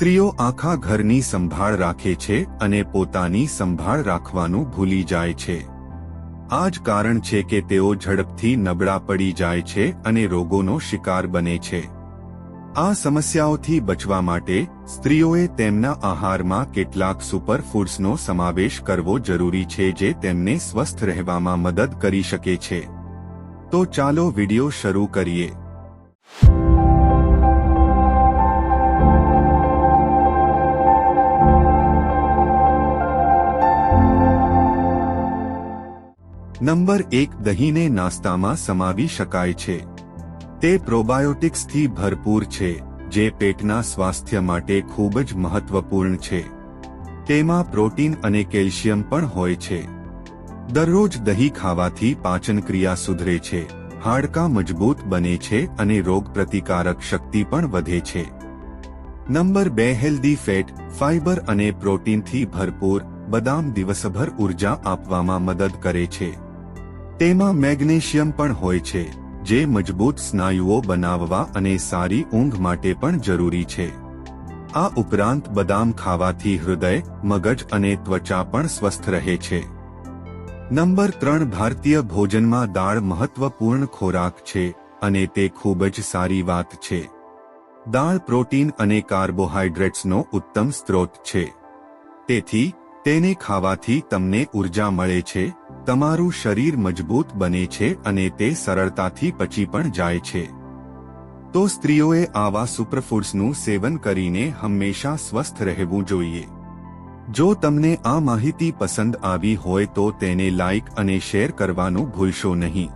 સ્ત્રીઓ આખા ઘરની સંભાળ રાખે છે અને પોતાની સંભાળ રાખવાનું ભૂલી જાય છે. આ જ કારણ છે કે તેઓ ઝડપથી નબળા પડી જાય છે અને રોગોનો શિકાર બને છે. આ સમસ્યાઓથી બચવા માટે સ્ત્રીઓએ તેમના આહારમાં કેટલાક સુપરફૂડ્સનો સમાવેશ કરવો જરૂરી છે જે તેમને સ્વસ્થ રહેવામાં મદદ કરી શકે છે. તો ચાલો વિડિયો શરૂ કરીએ. નંબર એક દહીંને નાસ્તામાં સમાવી શકાય છે. તે પ્રોબાયોટિક્સથી ભરપૂર છે, જે પેટના સ્વાસ્થ્ય માટે ખૂબ જ મહત્વપૂર્ણ છે. તેમાં પ્રોટીન અને કેલ્શિયમ પણ હોય છે. દરરોજ દહીં ખાવાથી પાચનક્રિયા સુધરે છે, હાડકાં મજબૂત બને છે અને રોગ પ્રતિકારક શક્તિ પણ વધે છે. નંબર બે, હેલ્ધી ફેટ ફાઇબર અને પ્રોટીનથી ભરપૂર, બદામ દિવસભર ઊર્જા આપવામાં મદદ કરે છે. તેમાં મેગ્નેશિયમ પણ હોય છે, જે મજબૂત સ્નાયુઓ બનાવવા અને સારી ઊંઘ માટે પણ જરૂરી છે. આ ઉપરાંત બદામ ખાવાથી હૃદય, મગજ અને ત્વચા પણ સ્વસ્થ રહે છે. નંબર ત્રણ, ભારતીય ભોજનમાં દાળ મહત્વપૂર્ણ ખોરાક છે અને તે ખૂબ જ સારી વાત છે. દાળ પ્રોટીન અને કાર્બોહાઈડ્રેટ્સનો ઉત્તમ સ્ત્રોત છે. તેથી, તેને ખાવાથી તમને ઊર્જા મળે છે તમારું શરીર મજબૂત બને છે અને તે સરળતાથી પચી પણ જાય છે. તો સ્ત્રીઓએ આવા સુપરફૂડ્સનું સેવન કરીને હંમેશા સ્વસ્થ રહેવું જોઈએ. જો તમને આ માહિતી પસંદ આવી હોય તો તેને લાઇક અને શેર કરવાનું ભૂલશો નહીં.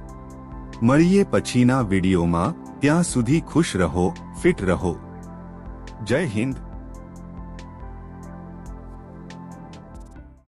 મળીએ પછીના વિડીયોમાં. ત્યાં સુધી ખુશ રહો, ફિટ રહો. જય હિન્દ.